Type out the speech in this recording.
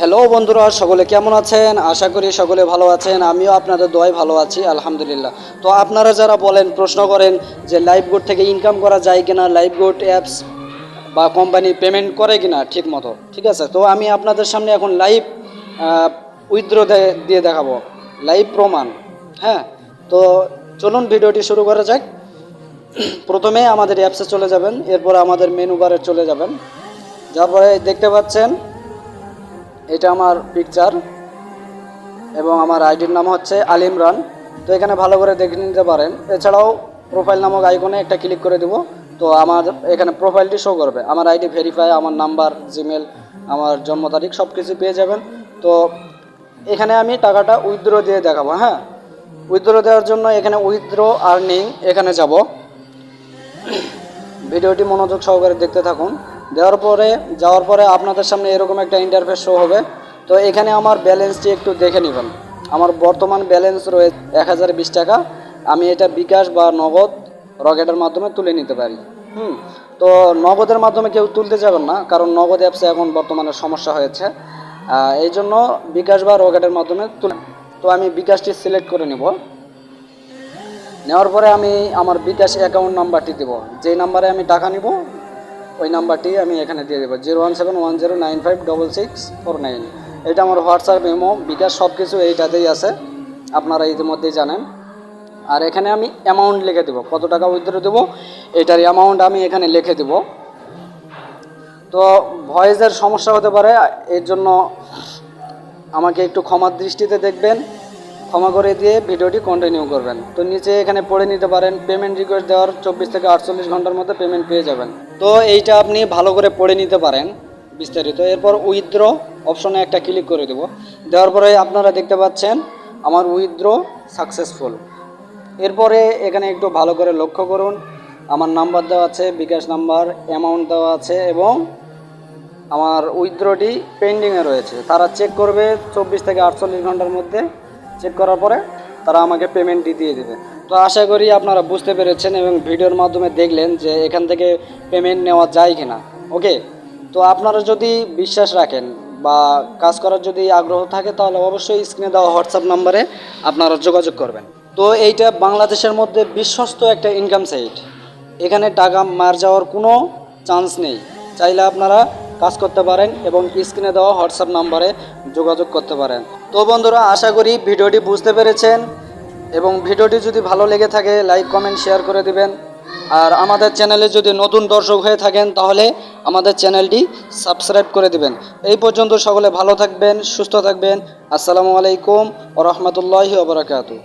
Hello বন্ধুরা, সকলে কেমন আছেন? আশা করি সকলে ভালো আছেন। আমিও আপনাদের দোয়াই ভালো আছি, আলহামদুলিল্লাহ। তো আপনারা যারা বলেন, প্রশ্ন করেন যে লাইভ গোড থেকে ইনকাম করা যায় কিনা লাইভ গোড অ্যাপস বা কোম্পানি পেমেন্ট করে কিনা ঠিক মতো ঠিক আছে? তো আমি আপনাদের সামনে এখন লাইভ উইথড্র দিয়ে দেখাবো। লাইভ প্রমাণ হ্যাঁ? তো চলুন ভিডিওটি শুরু করা যাক। প্রথমে আমাদের অ্যাপসে চলে যাবেন, এরপর আমাদের মেনু বারে চলে যাবেন। যার পরে দেখতে পাচ্ছেন এটা আমার পিকচার এবং আমার আইডির নাম হচ্ছে আল ইমরান। তো এখানে ভালো করে দেখে নিতে পারেন। এছাড়াও প্রোফাইল নামক আইকনে একটা ক্লিক করে দেব। তো আমার এখানে প্রোফাইলটি শো করবে। আমার আইডি ভেরিফাই আমার নাম্বার জিমেল আমার জন্ম তারিখ সব কিছু পেয়ে যাবেন। তো এখানে আমি টাকাটা উইথড্র দিয়ে দেখাবো হ্যাঁ? উইথড্র দেওয়ার জন্য এখানে উইথড্র আর্নিং এখানে যাব। ভিডিওটি মনোযোগ সহকারে দেখতে থাকুন। দেওয়ার পরে, যাওয়ার পরে আপনাদের সামনে এরকম একটা ইন্টারফেস শো হবে। তো এখানে আমার ব্যালেন্সটি একটু দেখে নেবেন। আমার বর্তমান ব্যালেন্স রয়েছে এক হাজার বিশ টাকা। আমি এটা বিকাশ বা নগদ রকেটের মাধ্যমে তুলে নিতে পারি। হুম, তো নগদের মাধ্যমে কেউ তুলতে যাবেন না, কারণ নগদ অ্যাপসে এখন বর্তমানে সমস্যা হয়েছে। এই জন্য বিকাশ বা রকেটের মাধ্যমে তুলে তো আমি বিকাশটি সিলেক্ট করে নেব। নেওয়ার পরে আমি আমার বিকাশ অ্যাকাউন্ট নাম্বারটি দেবো। যেই নাম্বারে আমি টাকা নিব ওই নাম্বারটি আমি এখানে দিয়ে দেবো। Zero one seven one zero nine five double six four nine. এটা আমার হোয়াটসঅ্যাপ, ইমো, বিকাশ সব কিছু এইটাতেই আছে। আপনারা ইতিমধ্যেই জানেন। আর এখানে আমি অ্যামাউন্ট লিখে দেবো। কত টাকা উইথড্র দেবো? এটার অ্যামাউন্ট আমি এখানে লিখে দেবো। তো ভয়েসের সমস্যা হতে পারে। এর জন্য আমাকে একটু ক্ষমার দৃষ্টিতে দেখবেন। ক্ষমা করে দিয়ে ভিডিওটি কন্টিনিউ করবেন। তো নিচে এখানে পড়ে নিতে পারেন পেমেন্ট রিকোয়েস্ট দেওয়ার চব্বিশ থেকে আটচল্লিশ ঘণ্টার মধ্যে পেমেন্ট পেয়ে যাবেন। তো এইটা আপনি ভালো করে পড়ে নিতে পারেন বিস্তারিত। এরপর উইথড্র অপশনে একটা ক্লিক করে দেব। দেওয়ার পরে আপনারা দেখতে পাচ্ছেন, আমার উইথড্র সাকসেসফুল এরপরে এখানে একটু ভালো করে লক্ষ্য করুন, আমার নাম্বার দেওয়া আছে, বিকাশ নাম্বার অ্যামাউন্ট দেওয়া আছে এবং আমার উইথড্রটি পেন্ডিংয়ে রয়েছে। তারা চেক করবে চব্বিশ থেকে আটচল্লিশ ঘণ্টার মধ্যে চেক করার পরে তারা আমাকে পেমেন্টটি দিয়ে দেবে। তো আশা করি আপনারা বুঝতে পেরেছেন এবং ভিডিওর মাধ্যমে দেখলেন যে এখান থেকে পেমেন্ট নেওয়া যায় কিনা। ওকে তো আপনারা যদি বিশ্বাস রাখেন বা কাজ করার যদি আগ্রহ থাকে তাহলে অবশ্যই স্ক্রিনে দেওয়া হোয়াটসঅ্যাপ নাম্বারে আপনারা যোগাযোগ করবেন। তো এইটা বাংলাদেশের মধ্যে বিশ্বস্ত একটা ইনকাম সাইট এখানে টাকা মার যাওয়ার কোনো চান্স নেই। চাইলে আপনারা কাজ করতে পারেন এবং স্ক্রিনে দেওয়া হোয়াটসঅ্যাপ নাম্বারে যোগাযোগ করতে পারেন। তো বন্ধুরা, আশা করি ভিডিওটি বুঝতে পেরেছেন এবং ভিডিওটি যদি ভালো লেগে থাকে, লাইক, কমেন্ট, শেয়ার করে দিবেন। আর আমাদের চ্যানেলে যদি নতুন দর্শক হয়ে থাকেন, তাহলে আমাদের চ্যানেলটি সাবস্ক্রাইব করে দিবেন। এই পর্যন্ত সকলে ভালো থাকবেন, সুস্থ থাকবেন। আসসালামু আলাইকুম ও ওবরাকাতু